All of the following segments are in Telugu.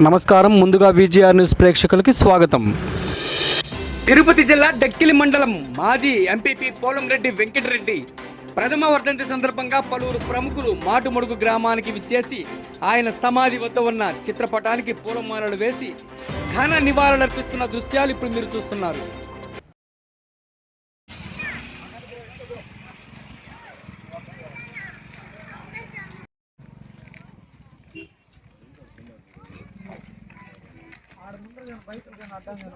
నమస్కారం. ముందుగా విజిఆర్ న్యూస్ ప్రేక్షకులకి స్వాగతం. తిరుపతి జిల్లా డక్కిలి మండలం మాజీ ఎంపీపీ పోలంరెడ్డి వెంకటరెడ్డి ప్రథమ వర్ధంతి సందర్భంగా పలువురు ప్రముఖులు మాటుమడుగు గ్రామానికి విచ్చేసి ఆయన సమాధి వద్ద ఉన్న చిత్రపటానికి పూలమాలలు వేసి ఘన నివాళులర్పిస్తున్న దృశ్యాలు ఇప్పుడు మీరు చూస్తున్నారు. ఏం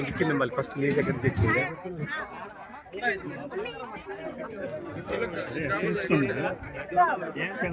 చిక్కింది మళ్ళీ ఫస్ట్ నీ దగ్గర తెచ్చింది ఏం ఇక్కడ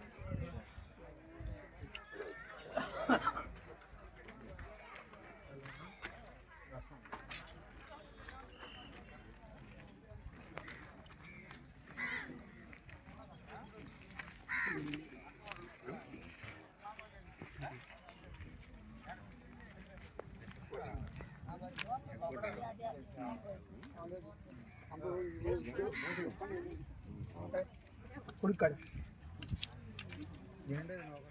കൊടുക്കാട് വേണ്ടത് നോക്കണം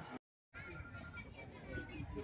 Hello?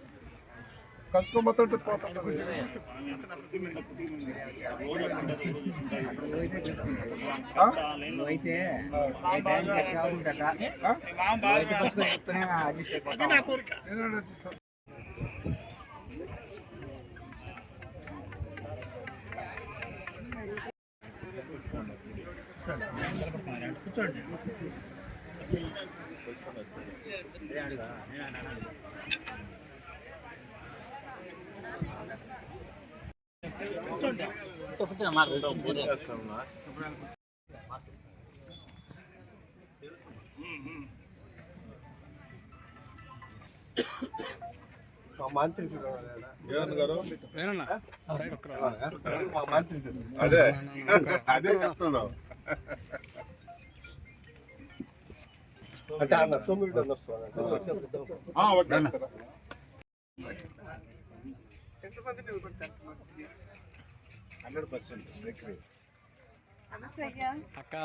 కలుసుకొని చెప్తూనే అడ్జస్ట్ అయిపోతాం నేనే చూస్తాను. మా మంత్రి జగన్ గారు మా మంత్రి అదే అదే చెప్తున్నావు అంటే అన్న అన్న వస్తాను హండ్రెడ్ పర్సెంట్ స్ట్రైక్ అక్క.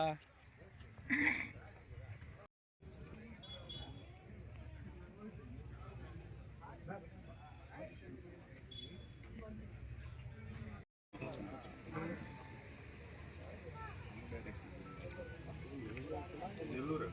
నెల్లూరు.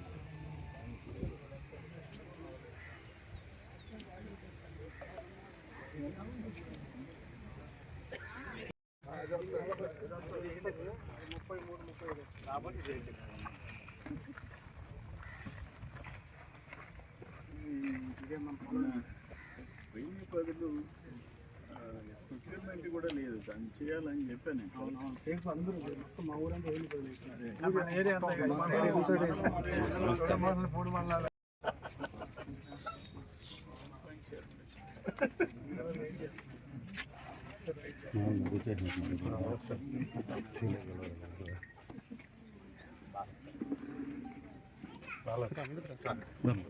ఇదే మన వెయ్యి పదులు ఎక్విప్మెంట్ కూడా లేదు దాన్ని చేయాలని చెప్పాను మా ఊరంతా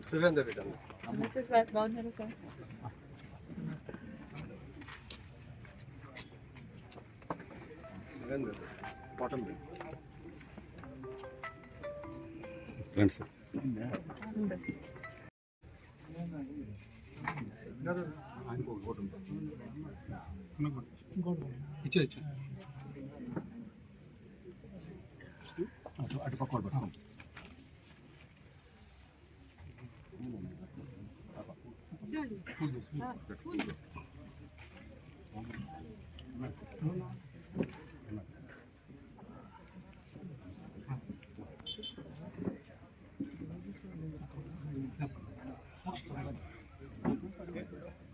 సురేందర్ రెడ్డి అన్న. బాగున్నారా సార్ సురేందర్ కాటన్ ఇచ్చే ఇచ్చే అటు అటు పక్క పట్టుకో పద్నాలుగు ఆయనకి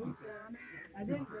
నేనంటే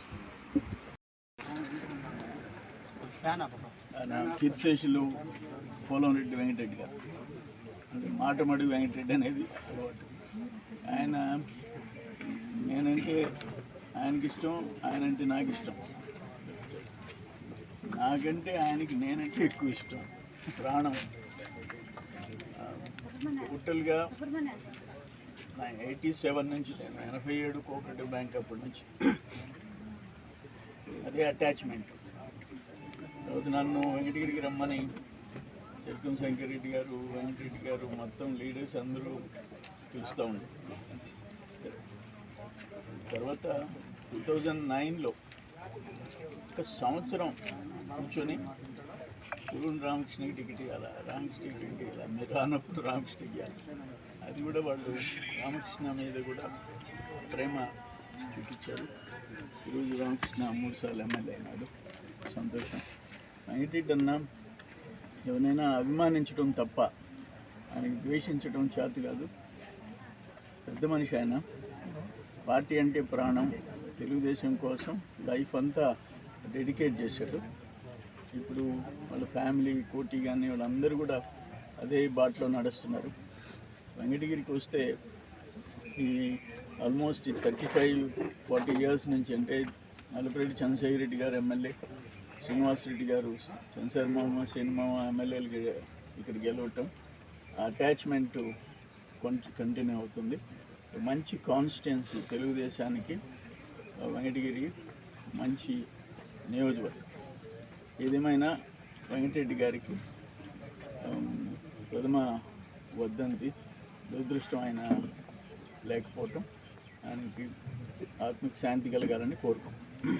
ఆయన పోలంరెడ్డి వెంకటరెడ్డి గారు. అంటే మాటమడి వెంకటరెడ్డి అనేది అలవాటు. ఆయన నేనంటే ఆయనకి ఇష్టం ఆయనంటే నాకు ఇష్టం. నాకంటే ఆయనకి నేనంటే ఎక్కువ ఇష్టం. ప్రాణం. టోటల్గా ఎయిటీ సెవెన్ నుంచి నేను ఎనభై ఏడు కోఆపరేటివ్ బ్యాంక్ అప్పటి నుంచి. అదే అటాచ్మెంట్. తర్వాత నన్ను వెంకటగిరికి రమ్మని చెరుకం శంకరెడ్డి గారు వెంకటరెడ్డి గారు మొత్తం లీడర్స్ అందరూ పిలుస్తూ ఉండే తర్వాత టూ థౌజండ్ నైన్లో ఒక సంవత్సరం కూర్చొని గురువుని రామకృష్ణకి టికెట్ ఇవ్వాలి రామకృష్ణకి టికెట్ ఇవ్వాలి మీరు రానప్పుడు రామకృష్ణ ఇవ్వాలి. అది కూడా వాళ్ళు రామకృష్ణ మీద కూడా ప్రేమ చూపించారు. ఈరోజు రామకృష్ణ మూడుసార్లు ఎమ్మెల్యే అయినాడు. వెంకటరెడ్డి అన్న ఎవరైనా అభిమానించడం తప్ప ఆయనకి ద్వేషించడం చేత కాదు. పెద్ద మనిషి ఆయన. పార్టీ అంటే ప్రాణం. తెలుగుదేశం కోసం లైఫ్ అంతా డెడికేట్ చేశాడు. ఇప్పుడు వాళ్ళ ఫ్యామిలీ కోటి కానీ వాళ్ళందరూ కూడా అదే బాటలో నడుస్తున్నారు. వెంకటగిరికి వస్తే ఈ almost thirty five forty years నుంచి అంటే నల్లపరెడ్డి చంద్రశేఖర్ రెడ్డి గారు ఎమ్మెల్యే శ్రీనివాస్ రెడ్డి గారు చంద్రశేఖర్ మామ సినిమా ఎమ్మెల్యేలు ఇక్కడ గెలవటం అటాచ్మెంట్ కంటిన్యూ అవుతుంది. మంచి కాన్స్టిట్యున్సీ తెలుగుదేశానికి వెంకటగిరి మంచి నియోజకవర్గం. ఏదేమైనా వెంకటరెడ్డి గారికి ప్రథమ వద్దంతి దురదృష్టం ఆయన లేకపోవటం ఆయనకి ఆత్మిక శాంతి కలగాలని కోరుకుంటున్నాం.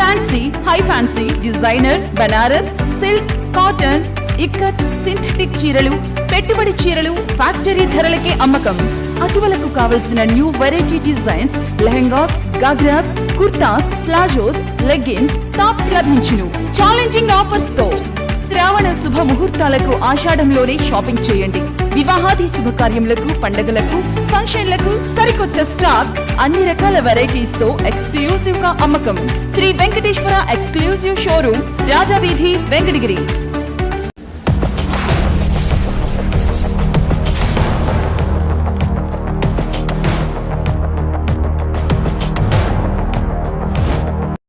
Fancy high fancy designer Banaras silk cotton ikat synthetic చీరలు పెట్టుబడి చీరలు ఫ్యాక్టరీ ధరలకే అమ్మకం. అటువలకు కావలసిన new variety designs lehengas ghagras kurtas palazzos leggings tops లభించును. ఛాలెంజింగ్ ఆఫర్స్తో. శ్రావణ శుభ ముహూర్తాలకు ఆషాఢంలోనే షాపింగ్ చేయండి. వివాహాది శుభకార్యములకు పండగలకు ఫంక్షన్లకు సరికొత్త స్టాక్ అన్ని రకాల వెరైటీస్తో ఎక్స్క్లూజివ్గా అమ్మకం. Shri Venkateswara exclusive showroom Rajaveedhi Venkatagiri.